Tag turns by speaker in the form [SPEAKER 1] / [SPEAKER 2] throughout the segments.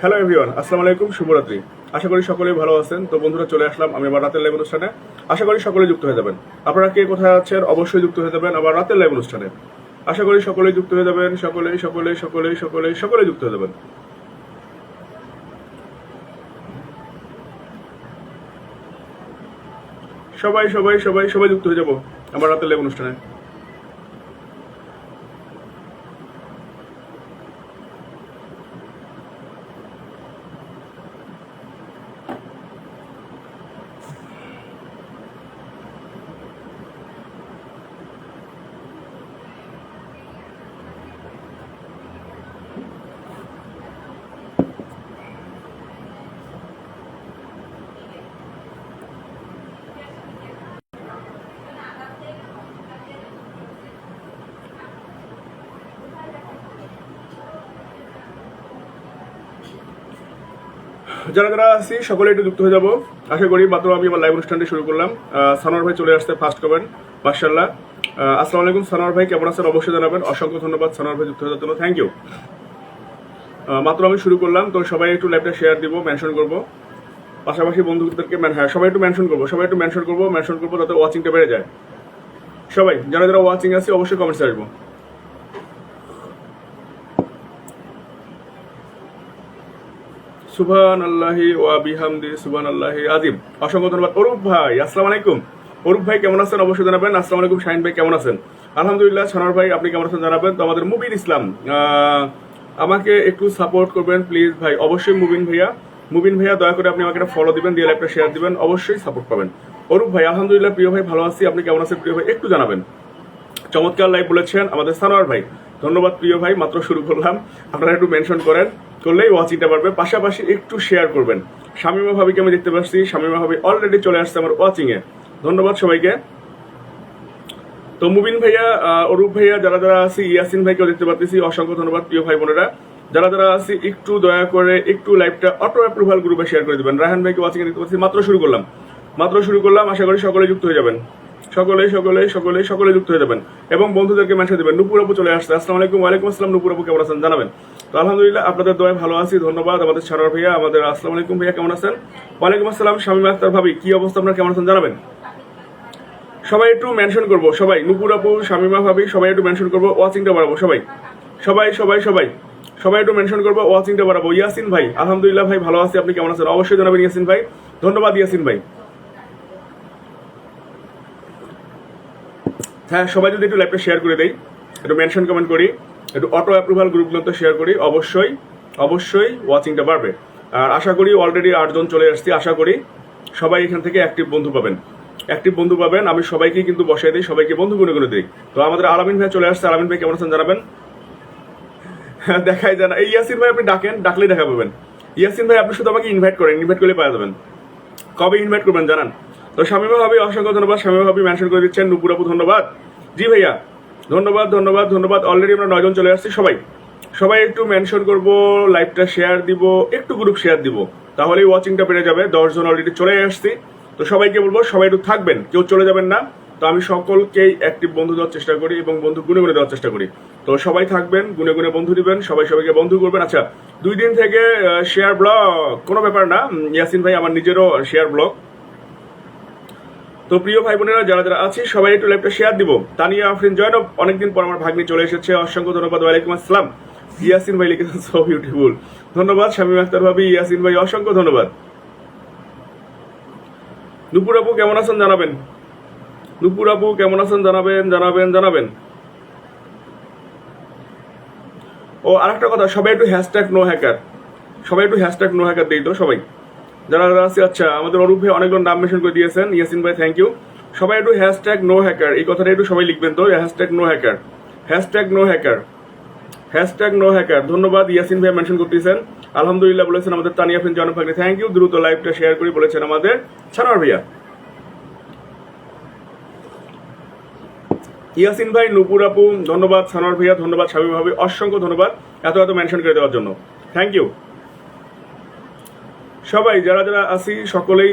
[SPEAKER 1] Hello everyone আসসালামু আলাইকুম, শুভরাত্রি। আশা করি সকলেই ভালো আছেন। তো বন্ধুরা, চলে আসলাম আমি আবার রাতের লাইভ অনুষ্ঠানে। আশা করি সকলেই যুক্ত হয়ে যাবেন। আপনারা কে কোথায় আছেন? অবশ্যই যুক্ত হয়ে যাবেন আবার রাতের লাইভ অনুষ্ঠানে। আশা করি সকলেই যুক্ত হয়ে যাবেন। সকলেই সকলেই সকলেই সকলেই সকলেই যুক্ত হয়ে যাবেন। সবাই সবাই সবাই সবাই যুক্ত হয়ে যাব আমার রাতের লাইভ অনুষ্ঠানে। যারা যারা আছি, সকলে একটু যুক্ত হয়ে যাব। আশা করি মাত্র আমি আমার লাইভ অনুষ্ঠানটি শুরু করলাম। সানোয়ার ভাই চলে আসতে ফার্স্ট কমেন্ট মার্শাল্লাহ আসসালামু আলাইকুম, সানোয়ার ভাই, কেমন আছেন? অবশ্যই জানাবেন। অসংখ্য ধন্যবাদ সানোয়ার ভাই যুক্ত হয়ে জন্য। থ্যাংক ইউ মাত্র আমি শুরু করলাম, তো সবাই একটু লাইভটা শেয়ার দিব মেনশন করব। পাশাপাশি বন্ধুদেরকে হ্যাঁ সবাই একটু মেনশন করব, সবাই একটু মেনশন করব মেনশন করব, যাতে ওয়াচিংটা বেড়ে যায়। সবাই, যারা যারা ওয়াচিং আছে, অবশ্যই কমেন্টস আসব। সুবহান আল্লাহি ওয়া বিহামদি আল্লাহি আজিম অসংখ্য ধন্যবাদ। অরূপ ভাই, আসসালামু আলাইকুম। অরূপ ভাই, কেমন আছেন? অবশ্যই জানাবেন। আসসালামু আলাইকুম, শাহিন ভাই, কেমন আছেন? আলহামদুলিল্লাহ ছানার ভাই, আপনি কেমন আছেন জানাবেন? তো আমাদের মুবিন ইসলাম আমাকে একটু সাপোর্ট করবেন প্লিজ ভাই। অবশ্যই মুবিন ভাইয়া মুবিন ভাইয়া, দয়া করে আপনি আমাকে একটা ফলো দিবেন, দিয়ে একটা শেয়ার দিবেন, অবশ্যই সাপোর্ট পাবেন। অরূপ ভাই, আলহামদুলিল্লাহ, প্রিয় ভাই, ভালো আছি। আপনি কেমন আছেন, প্রিয় ভাই, একটু জানাবেন। চমৎকার লাইভ বলেছেন আমাদের সানোয়ার ভাই। ধন্যবাদ, প্রিয় ভাই, মাত্র শুরু করলাম। আপনারা একটু মেনশন করেন। করলেই ওয়াচিংটা পারবে পাশাপাশি একটু শেয়ার করবেন। শামিমা ভাবিকে আমি দেখতে পাচ্ছি। শামিমা ভাবি অলরেডি চলে আসছে আমার ওয়াচিং এ। ধন্যবাদ সবাইকে। তো মুবিন ভাইয়া অরূপ ভাইয়া, যারা যারা আছি, ইয়াসিন ভাইকেও দেখতে পাচ্ছি অসংখ্য ধন্যবাদ, প্রিয় ভাই বোনেরা। যারা যারা আছি, একটু দয়া করে একটু লাইভটা অটো অ্যাপ্রুভাল গ্রুপে শেয়ার করে দিবেন। রাহান ভাইকে ওয়াচিং দেখতে পাচ্ছি। মাত্র শুরু করলাম। মাত্র শুরু করলাম। আশা করি সকলে যুক্ত হয়ে যাবেন। সকলে সকলে সকলে সকলে যুক্ত হয়ে যাবেন এবং বন্ধুদেরকে মেনশন দিবেন। নুপুর আপু চলে আসছে। আসসালামু আলাইকুম, ওয়ালাইকুম আসসালাম, নুপুর আপু কেমন আছেন? জানাবেন। তো আলহামদুলিল্লাহ, আপনাদের দয়ায় ভালো আছি। ধন্যবাদ আমাদের সারার ভাইয়া, আমাদের আসসালামু আলাইকুম ভাইয়া, কেমন আছেন? ওয়ালাইকুম আসসালাম শামীম আক্তার ভাবি, কি অবস্থা আপনার? কেমন আছেন? জানাবেন। সবাই একটু মেনশন করব, সবাই। নুপুর আপু শামিমা ভাবি, সবাই একটু মেনশন করব ওয়াচিংটা বাড়াবো, সবাই। সবাই সবাই সবাই। সবাই একটু মেনশন করব ওয়াচিংটা বাড়াবো। ইয়াসিন ভাই, আলহামদুলিল্লাহ ভাই, ভালো আছি। আপনি কেমন আছেন? অবশ্যই জানাবেন ইয়াসিন ভাই। ধন্যবাদ ইয়াসিন ভাই। হ্যাঁ সবাই যদি একটু লাইভটা শেয়ার করে দেই একটু মেনশন কমেন্ট করি একটু অটো অ্যাপ্রুভাল গ্রুপগুলোতে শেয়ার করি অবশ্যই অবশ্যই ওয়াচিংটা বাড়বে। আর আশা করি অলরেডি আটজন চলে আসছি আশা করি সবাই এখান থেকে অ্যাক্টিভ বন্ধু পাবেন। অ্যাক্টিভ বন্ধু পাবেন আমি সবাইকে কিন্তু বসাই দিই সবাইকে বন্ধু গুনে গুনে দিই। তো আমাদের আলামিন ভাই চলে আসছে আলামিন ভাই কেমন আছেন জানাবেন? হ্যাঁ, দেখাই জানা এই ইয়াসিন ভাই আপনি ডাকেন ডাকলেই দেখা পাবেন। ইয়াসিন ভাই আপনি শুধু আমাকে ইনভাইট করেন ইনভাইট করলে পাওয়া যাবেন। কবে ইনভাইট করবেন জানান। তো শামিমা ভাবি অসংখ্য ধন্যবাদ। শামিমা ভাবি মেনশন করে দিচ্ছেন। নুপুর আপু, ধন্যবাদ। জি ভাইয়া, ধন্যবাদ ধন্যবাদ ধন্যবাদ। অলরেডি আমরা নয়জন চলে আসছি, সবাই। সবাই একটু মেনশন করব লাইভটা শেয়ার দিব, একটু গ্রুপ শেয়ার দিব। তাহলেই ওয়াচিংটা বেড়ে যাবে। দশজন অলরেডি চলে আসছি। তো সবাইকে বলব, সবাই একটু থাকবেন, কেউ চলে যাবেন না। তো আমি সকলকেই অ্যাক্টিভ বন্ধু দেওয়ার চেষ্টা করি এবং বন্ধু গুনে গুনে দেওয়ার চেষ্টা করি। তো সবাই থাকবেন, গুনে গুনে বন্ধু দিবেন, সবাই সবাইকে বন্ধু করবেন। আচ্ছা দুই দিন থেকে শেয়ার ব্লগ কোনো ব্যাপার না। ইয়াসিন ভাই আমার নিজেরও শেয়ার ব্লগ তো প্রিয় ভাই বোনেরা যারা যারা আছে, সবাই একটু লাইভটা শেয়ার দিব। তানিয়া, আফরিন, জয়নব, অনেকদিন পর আমার ভাগ্নি চলে এসেছে। অসংখ্য ধন্যবাদ, ওয়ালাইকুম আসসালাম। ইয়াসিন ভাই লিখেছেন সো বিউটিফুল ধন্যবাদ, শামীম আক্তার ভাবি, ইয়াসিন ভাই, অসংখ্য ধন্যবাদ। নুপুর আপু কেমন আছেন, জানাবেন? নুপুর আপু কেমন আছেন, জানাবেন জানাবেন জানাবেন। ও, আরেকটা কথা, সবাই একটু হ্যাশট্যাগ নো হ্যাকার সবাই একটু হ্যাশট্যাগ নো হ্যাকার দিই তো সবাই। যারা আছে আচ্ছা আমাদের অরূপ ভাই অনেকগুলো নাম মেনশন করে দিয়েছেন। ইয়াসিন ভাই থ্যাংক ইউ সবাই একটু হ্যাশট্যাগ নো হ্যাকার এই কথাটা একটু সবাই লিখবেন তো hashtag no hacker hashtag no hacker hashtag no hacker ধন্যবাদ ইয়াসিন ভাই মেনশন করতেছেন। আলহামদুলিল্লাহ বলেছেন আমাদের তানিয়া ফিন জানু থ্যাংক ইউ দ্রুত লাইভটা শেয়ার করে বলেছেন আমাদের ছানার ভাইয়া। ইয়াসিন ভাই, নুপুর আপু, ধন্যবাদ সানোয়ার ভাইয়া, ধন্যবাদ স্বাভাবিকভাবে অসংখ্য ধন্যবাদ এত এত মেনশন করে দেওয়ার জন্য। থ্যাংক ইউ সবাই, যারা যারা আছি, সকলেই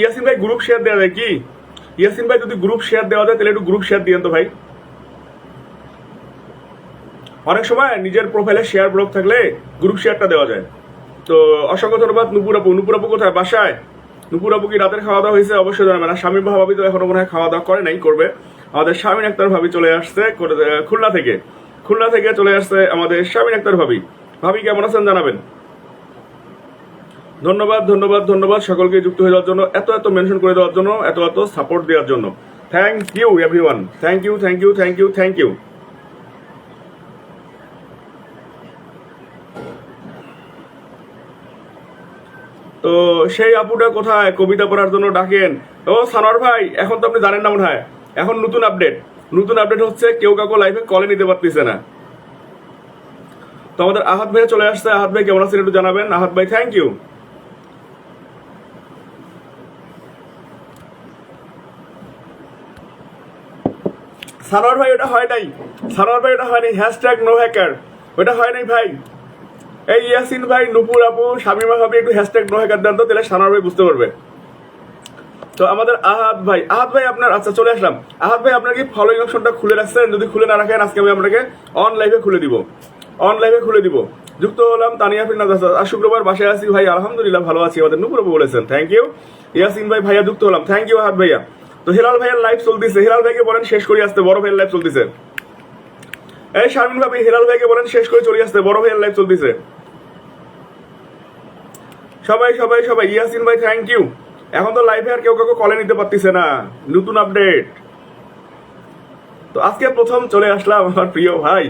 [SPEAKER 1] ইয়াসিন ভাই গ্রুপ শেয়ার দেওয়া যায় কি? ইয়াসিন ভাই যদি গ্রুপ শেয়ার দেওয়া যায়, তাহলে একটু গ্রুপ শেয়ার দিয়েন তো ভাই। অনেক সময় নিজের প্রোফাইলে শেয়ার ব্লক থাকলে গ্রুপ শেয়ারটা দেওয়া যায়। তো অসংখ্য ধন্যবাদ, নুপুর আপু। নুপুর আপু কোথায়? বাসায়। নুপুর আপু কি রাতের খাওয়া দাওয়া হয়েছে? অবশ্যই জানাবেন। আর স্বামী ভাবি তো এখনও মনে হয় খাওয়া দাওয়া করে নাই, করবে। আমাদের স্বামীন আক্তার ভাবি চলে আসছে খুলনা থেকে। খুলনা থেকে চলে আসছে আমাদের স্বামীন আক্তার ভাবি। ভাবি কেমন আছেন জানাবেন? ধন্যবাদ ধন্যবাদ ধন্যবাদ সকলকে যুক্ত হয়ে যাওয়ার জন্য, এত এত মেনশন করে দেওয়ার জন্য, এত এত সাপোর্ট দেওয়ার জন্য। Thank you everyone thank you thank you thank you thank you তো সেই আপুটা কোথায়? কবিতা পড়ার জন্য ডাকেন। ও সানোয়ার ভাই, এখন তো আপনি জানেন না মনে হয়। এখন নতুন আপডেট নতুন আপডেট হচ্ছে কেউ কাউকে লাইভে কলে নিতে পারতেছে না। তো আমাদের আহাত ভাই চলে আসছে। আহাত ভাই, কেমন আছেন একটু জানাবেন? আহাত ভাই থ্যাংক ইউ সানোয়ার ভাই, ওটা হয় নাই। সানোয়ার ভাই, ওটা হয় নাই। হ্যাশট্যাগ নো হ্যাকার ওটা হয় নাই ভাই। এই ইয়াসিন ভাই, নুপুর আপু, শামিমা ভাবি, একটু হ্যাশট্যাগ নো হ্যাকার দেন তো, তাহলে সানোয়ার ভাই বুঝতে পারবে। তো আমাদের আহাত ভাই। আহাত ভাই, আপনার আচ্ছা চলে আসলাম। আহাত ভাই, আপনার কি ফলোইং অপশনটা খুলে রাখছেন? যদি খুলে না রাখেন, আজকে আমি আপনাকে অন লাইভে খুলে দিব। অন লাইভে খুলে দিব। যুক্ত হলাম তানিয়া আসাদ। আর শুক্রবার বাসায় আছি ভাই। আলহামদুলিল্লাহ ভালো আছি। আমাদের নুপুর আপু বলেছেন। থ্যাংক ইউ ইয়াসিন ভাই, ভাইয়া যুক্ত হলাম। থ্যাংক ইউ আহাত ভাইয়া। তো হিলাল ভাইয়ের লাইভ চলতেছে। হিলাল ভাইকে বলেন শেষ করে আসতে বড় ভাইয়ের চলতেছে। এই শারমিন ভাবি ভাইকে বলেন শেষ করে চলে আসতে বড় ভাইয়ের চলতেছে। সবাই সবাই সবাই ইয়াসিন ভাই থ্যাংক ইউ এখন তো লাইভে আর কেউ কাউকে কলে নিতে পারতেছে না। নতুন আপডেট তো আজকে প্রথম চলে আসলাম আমার প্রিয় ভাই।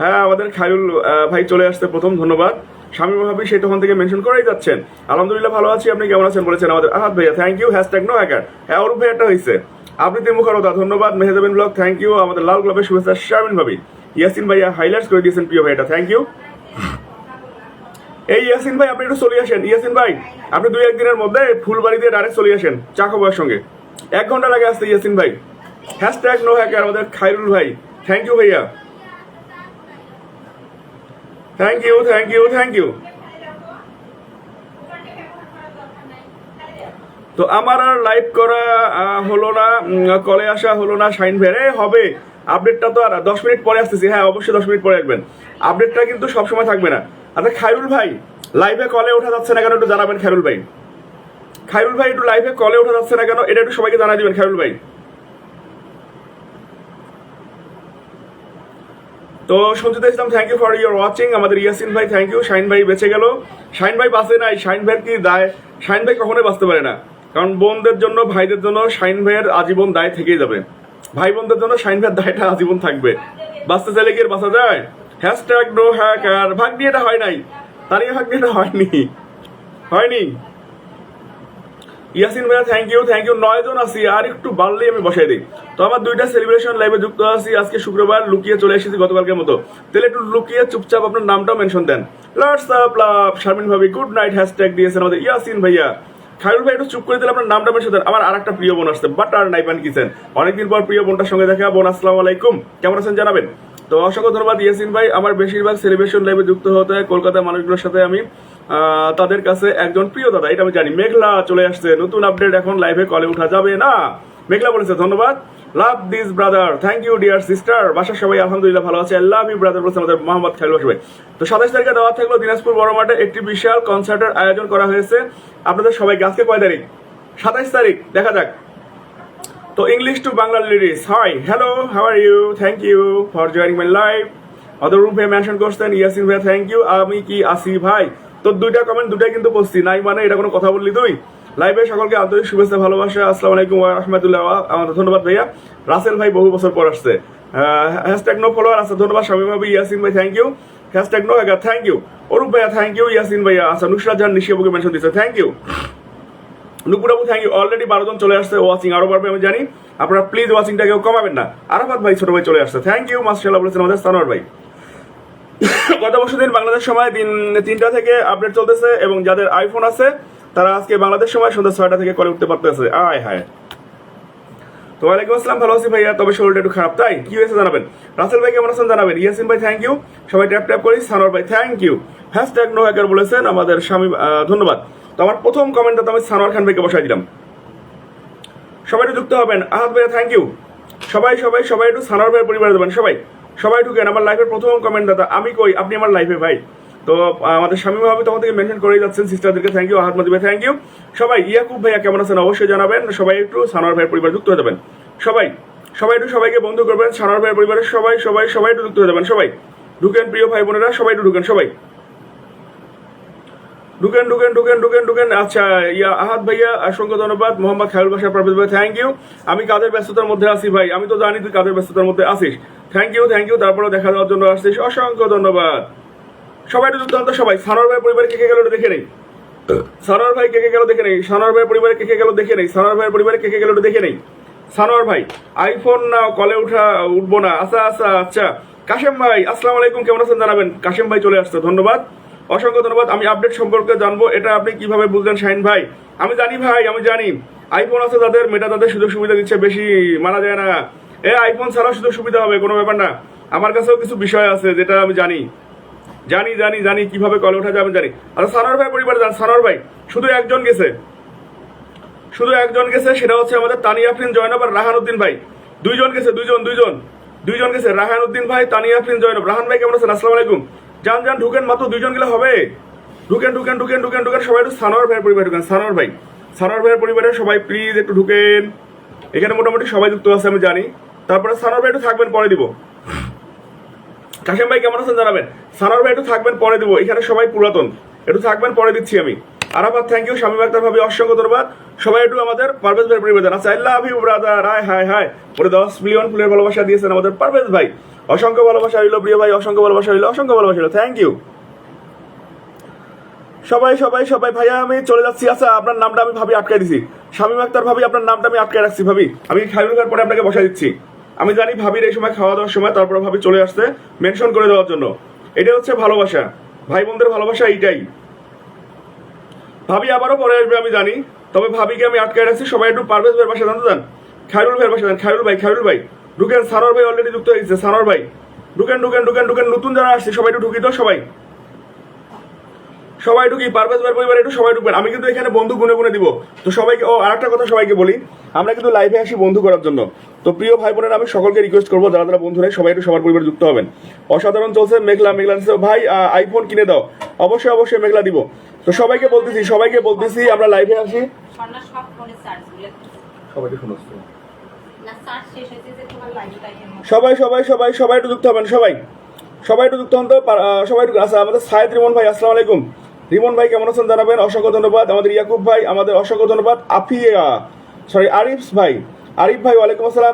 [SPEAKER 1] হ্যাঁ আমাদের খায়রুল আহ, ভাই চলে আসতে প্রথম ধন্যবাদ। স্বামী ভাবি সেই তখন থেকে মেনশন করেই যাচ্ছেন। আলহামদুলিল্লাহ ভালো আছি, আপনি কেমন আছেন বলেছেন আমাদের আহাত ভাইয়া। Thank you hashtag no hacker হ্যাঁ অরূপ ভাইয়াটা হয়েছে আপনি আবৃত্তি মুখারতা ধন্যবাদ। মেহেজাবিন ব্লগ থ্যাংক ইউ আমাদের লাল ক্লাবের শুভেচ্ছা শামিন ভাবি। ইয়াসিন ভাইয়া হাইলাইটস করে দিয়েছেন প্রিয় ভাইটা থ্যাংক ইউ এই ইয়াসিন ভাই, আপনি একটু চলে আসেন। ইয়াসিন ভাই, আপনি দুই একদিনের মধ্যে ফুলবাড়ি দিয়ে ডাইরেক্ট চলে আসেন, চা খাবার সঙ্গে। এক ঘণ্টা লাগে আসতে ইয়াসিন ভাই। হ্যাশট্যাগ নো হ্যাকার আমাদের খাইরুল ভাই। থ্যাংক ইউ ভাইয়া। Thank you thank you thank you তো আমার আর লাইভ করা হলো না কলে আসা হলো না শাইন ভেরে হবে। আপডেটটা তো আর দশ মিনিট পরে আসতেছি। হ্যাঁ অবশ্যই দশ মিনিট পরে আসবেন। আপডেটটা কিন্তু সবসময় থাকবে না। আচ্ছা খাইরুল ভাই লাইভে কলে ওঠা যাচ্ছে না কেন একটু জানাবেন খায়রুল ভাই? খাইরুল ভাই, একটু লাইভে কলে ওঠা যাচ্ছে না কেন? এটা একটু সবাইকে জানাই দিবেন, খায়রুল ভাই। তো Sanjit Islam thank you for your watching আমাদের ইয়াসিন ভাই থ্যাংক ইউ শাইন ভাই বেঁচে গেল। শাইন ভাই বাঁচে নাই, শাইন ভাইয়ের কি দায়? শাইন ভাই কখনোই বাঁচতে পারে না। কারণ বোনদের জন্য, ভাইদের জন্য শাইন ভাইয়ের আজীবন দায় থেকেই যাবে। ভাই বোনদের জন্য শাইন ভাইয়ের দায়টা আজীবন থাকবে। বাঁচতে চাইলে কি বাঁচা যায়? হ্যাশট্যাগ নো হ্যাক আর ভাগ নিয়ে এটা হয় নাই। তারই ভাগ নিয়ে এটা হয়নি। হয়নি। ইয়াসিন ভাইয়া থ্যাংক ইউ থ্যাংক ইউ নয় জন আছি, আর একটু বাড়লেই আমি বসাই দিই। তো আমার দুইটা সেলিব্রেশন লাইভে যুক্ত আছি। আজকে শুক্রবার লুকিয়ে চলে এসেছি গতকালকের মতো। তাহলে একটু লুকিয়ে চুপচাপ আপনার নামটাও মেনশন দেন। লাভ শারমিন ভাবি গুড নাইট হ্যাশট্যাগ দিয়েছেন আমাদের ইয়াসিন ভাইয়া। খায়রুল ভাই, একটু চুপ করে দিলে আপনার নামটা মেনশন দেন। আমার আর একটা প্রিয় বোন আসছে বাটার নাইপান কিচেন। অনেকদিন পর প্রিয় বোনটার সঙ্গে দেখা, বোন, আসসালামু আলাইকুম। কেমন আছেন জানাবেন? তো অসংখ্য ধন্যবাদ ইয়াসিন ভাই। আমার বেশিরভাগ সেলিব্রেশন লাইভে যুক্ত হতে কলকাতার মানুষগুলোর সাথে আমি তাদের কাছে একজন প্রিয় দাদা, এটা আমি জানি। মেঘলা চলে আসছে। নতুন আপডেট এখন লাইভে কলে উঠা যাবে না। মেঘলা বলেছে, ধন্যবাদ। Love this brother thank you dear sister বাসার সবাই আলহামদুলিল্লাহ ভালো আছে। আই লাভ ইউ ব্রাদার বলেছে আমাদের মোহাম্মদ খাইল ভাই। তো সাতাশ তারিখে দেওয়া থাকল দিনাজপুর বড় মাঠে একটি বিশাল কনসার্টের আয়োজন করা হয়েছে। আপনাদের সবাইকে আজকে কয় তারিখ? সাতাইশ তারিখ। দেখা যাক। তো English to Bangla lyrics hi hello how are you thank you for joining my life অদর রূপ ভাই মেনশন করছেন ইয়াসিন ভাই থ্যাংক ইউ আমি কি আসি ভাই? তো দুইটা কমেন্ট দুটাই কিন্তু করছি নাই মানে এটা কোনো কথা বললি তুই? লাইভে সকলকে আন্তরিক শুভেচ্ছা, ভালোবাসা, আসসালামু আলাইকুম রাহমাতুল্লাহ আমাদের ধন্যবাদ ভাইয়া। রাসেল ভাই বহু বছর পর আসছে। হ্যাশট্যাগ নো ফলোয়ার আছে, ধন্যবাদ স্বামী ভাবি ইয়াসিন ভাই thank you hashtag no hacker thank you Arup ভাইয়া থ্যাংক ইউ ইয়াসিন ভাইয়া আচ্ছা নুসরাত জাহান নিশিয়াবুকে মেনশন দিচ্ছে থ্যাংক ইউ নুপুরাবু থ্যাংক ইউ অলরেডি বারো জন চলে আসছে ওয়াচিং আরও বাড়বে আমি জানি। আপনারা প্লিজ ওয়াচিংটা কেউ কমাবেন না। আরাফাত ভাই, ছোট ভাই চলে আসছে থ্যাংক ইউ মাস্টাল্লাহ বলেছেন আমাদের সানোয়ার ভাই। গত বছর দিন বাংলাদেশ সময় দিন তিনটা থেকে আপডেট চলতেছে এবং যাদের আইফোন আছে, তারা আজকে বাংলাদেশ সময় সন্ধ্যা ছয়টা থেকে কলে উঠতে পারতেছে। আয় হায়। তো ওয়ালাইকুম আসসালাম, ভালো আছি ভাইয়া, তবে শরীরটা একটু খারাপ, তাই? কি হয়েছে জানাবেন? রাসেল ভাই কেমন আছেন জানাবেন? ভাই থ্যাংক ইউ সবাই ট্যাপ ট্যাপ করি, সানোয়ার ভাই thank you hashtag no hacker বলেছেন আমাদের স্বামী ধন্যবাদ। তো আমার প্রথম কমেন্টটা তো আমি সানোয়ার খান ভাইকে বসাই দিলাম। সবাই যুক্ত হবেন। আহাত ভাইয়া থ্যাংক ইউ সবাই সবাই সবাই একটু সানোয়ার ভাইয়ের পরিবারে দেবেন সবাই। সবাই ঢুকেন, আমার লাইফের প্রথম কমেন্ট দাদা, আমি কই? আপনি আমার লাইফে ভাই। তো আমাদের স্বামী ভাবে তখন থেকে মেনশন করেই যাচ্ছেন সিস্টারদেরকে thank you Ahat মাদিবে thank you সবাই, ইয়াকুব ভাইয়া কেমন আছেন? অবশ্যই জানাবেন। সবাই একটু সানোয়ার ভাইয়ের পরিবার যুক্ত হয়ে যাবেন। সবাই সবাই একটু সবাইকে বন্ধু করবেন। সানোয়ার ভাইয়ের পরিবারের সবাই সবাই সবাই একটু যুক্ত হয়ে যাবেন। সবাই, ঢুকেন প্রিয় ভাই বোনেরা, সবাই একটু ঢুকেন, সবাই। ঢুকেন ঢুকেন ঢুকেন ঢুকেন ঢুকেন। আচ্ছা ইয়া আহাদ ভাইয়া, অসংখ্য ধন্যবাদ। মোহাম্মদ খায়ুল বাসা পারভেজ ভাই থ্যাংক ইউ আমি কাদের ব্যস্ততার মধ্যে আছি ভাই? আমি তো জানি তুই কাদের ব্যস্ততার মধ্যে আসিস থ্যাংক ইউ থ্যাংক ইউ তারপরে দেখা দেওয়ার জন্য আসছিস অসংখ্য ধন্যবাদ। সবাই তো সবাই। সানোয়ার ভাই পরিবারে কে কে গেল দেখে নেই? সানোয়ার ভাই কে কে গেল দেখে নেই? সানোয়ার ভাই পরিবারে কে কে গেল দেখে নেই? সানোয়ার ভাইয়ের পরিবারে কে কে গেল দেখে নেই? সানোয়ার ভাই আইফোন না কলে উঠা, উঠবো না। আচ্ছা আচ্ছা আচ্ছা। কাশেম ভাই, আসসালামু আলাইকুম। কেমন আছেন জানাবেন? কাশেম ভাই চলে আসছে। ধন্যবাদ। অসংখ্য ধন্যবাদ। আমি আপডেট সম্পর্কে জানব। এটা আপনি কীভাবে বুঝলেন, শাহিন ভাই? আমি জানি ভাই, আমি জানি। আইফোন আছে তাদের মেটা তাদের সুযোগ সুবিধা দিচ্ছে বেশি, মানা যায় না। এ আইফোন ছাড়া সুযোগ সুবিধা হবে, কোনো ব্যাপার না। আমার কাছেও কিছু বিষয় আছে যেটা আমি জানি। জানি জানি জানি কীভাবে কলে ওঠা যাবে জানি। আচ্ছা সানোয়ার ভাই পরিবার যান। সানোয়ার ভাই, শুধু একজন গেছে। শুধু একজন গেছে, সেটা হচ্ছে আমাদের তানিয়াফরিন জয়নব আর রাহান উদ্দিন ভাই। দুইজন গেছে, দুইজন দুইজন। দুইজন গেছে, রাহান উদ্দিন ভাই তানিয়াফরিন জয়নব। রাহান ভাই, কেমন আছেন? আসসালামু আলাইকুম। যান যান, ঢুকেন, মাত্র দুইজন গেলে হবে। ঢুকেন ঢুকেন ঢুকেন ঢুকেন ঢুকেন, সবাই একটু সানোয়ার ভাইয়ের পরিবার ঢুকেন। সানোয়ার ভাই, সানোয়ার ভাইয়ের পরিবারে সবাই প্লিজ একটু ঢুকেন। এখানে মোটামুটি সবাই যুক্ত আছে, আমি জানি। তারপরে সানোয়ার ভাই একটু থাকবেন, পরে দিব। কাশেম ভাই কেমন আছেন জানাবেন? সানোয়ার ভাই একটু থাকবেন, পরে দিব। এখানে সবাই পুরাতন। একটু থাকবেন, পরে দিচ্ছি আমি। আরাফাত থ্যাংক ইউ স্বামী আক্তার ভাবি, অসংখ্য ধন্যবাদ। সবাই একটু আমাদের পারভেজ ভাই পরিবেদন আচ্ছা I love you brother hi hi hi পরে দশ মিলিয়ন ফুলের ভালোবাসা দিয়েছেন আমাদের পারভেজ ভাই। অসংখ্য ভালোবাসা হইল প্রিয় ভাই। অসংখ্য ভালোবাসা হইল অসংখ্য ভালোবাসা হইল থ্যাংক ইউ সবাই সবাই সবাই ভাইয়া আমি চলে যাচ্ছি। আচ্ছা আপনার নামটা আমি ভাবি আটকে দিছি। স্বামী আক্তার ভাবি, আপনার নামটা আমি আটকে রাখছি, ভাবি। আমি খাইরুল খার পরে আপনাকে বসাই দিচ্ছি। আমি জানি ভাবির এই সময় খাওয়া দাওয়ার সময়, তারপরে ভাবি চলে আসতে মেনশন করে দেওয়ার জন্য। এটা হচ্ছে ভালোবাসা। ভাই বোনদের ভালোবাসা এইটাই। ভাবি আবারও পরে আসবে, আমি জানি। তবে ভাবিকে আমি আটকে রাখছি, সবাই একটু পারভেজ ভাইয়ের বাসা জানতে যান খায়রুল ভাইয়ের বাসা যান খায়রুল ভাই খায়রুল ভাই। ঢুকেন সানোর ভাই অলরেডি যুক্ত হয়েছে সানোর ভাই। ঢুকেন ঢুকেন ঢুকেন ঢুকেন, নতুন যারা আসছে, সবাই একটু ঢুকি তো সবাই। সবাই ঢুকি পারভেজ ভাইয়ের পরিবারে একটু সবাই ঢুকবেন। আমি কিন্তু এখানে বন্ধু গুনে গুনে দিব। তো সবাইকে ও আরেকটা কথা সবাইকে বলি। আমরা কিন্তু লাইভে আসি বন্ধু করার জন্য। তো প্রিয় ভাই বোনেরা আমি সকলকে রিকোয়েস্ট করব যারা যারা বন্ধু নেই সবাই একটু সবার পরিবারে যুক্ত হবেন। অসাধারণ চলছে মেঘলা মেঘলা ভাই আইফোন কিনে দাও। অবশ্যই অবশ্যই মেঘলা দিব। তো সবাইকে বলতেছি সবাইকে বলতেছি আমরা লাইভে আসি। সবাইকে শোনাচ্ছি সবাই সবাই সবাই সবাই একটু যুক্ত হবেন সবাই। সবাই একটু যুক্ত হন তো সবাই একটু আচ্ছা আমাদের সাহেদ রিমন ভাই আসসালামু আলাইকুম। রিমন ভাই, কেমন আছেন জানাবেন? অসংখ্য ধন্যবাদ। আমাদের ইয়াকুব ভাই, আমাদের অসংখ্য ধন্যবাদ। আফিয়া সরি আরিফ ভাই। আরিফ ভাই, ওয়ালাইকুম আসসালাম।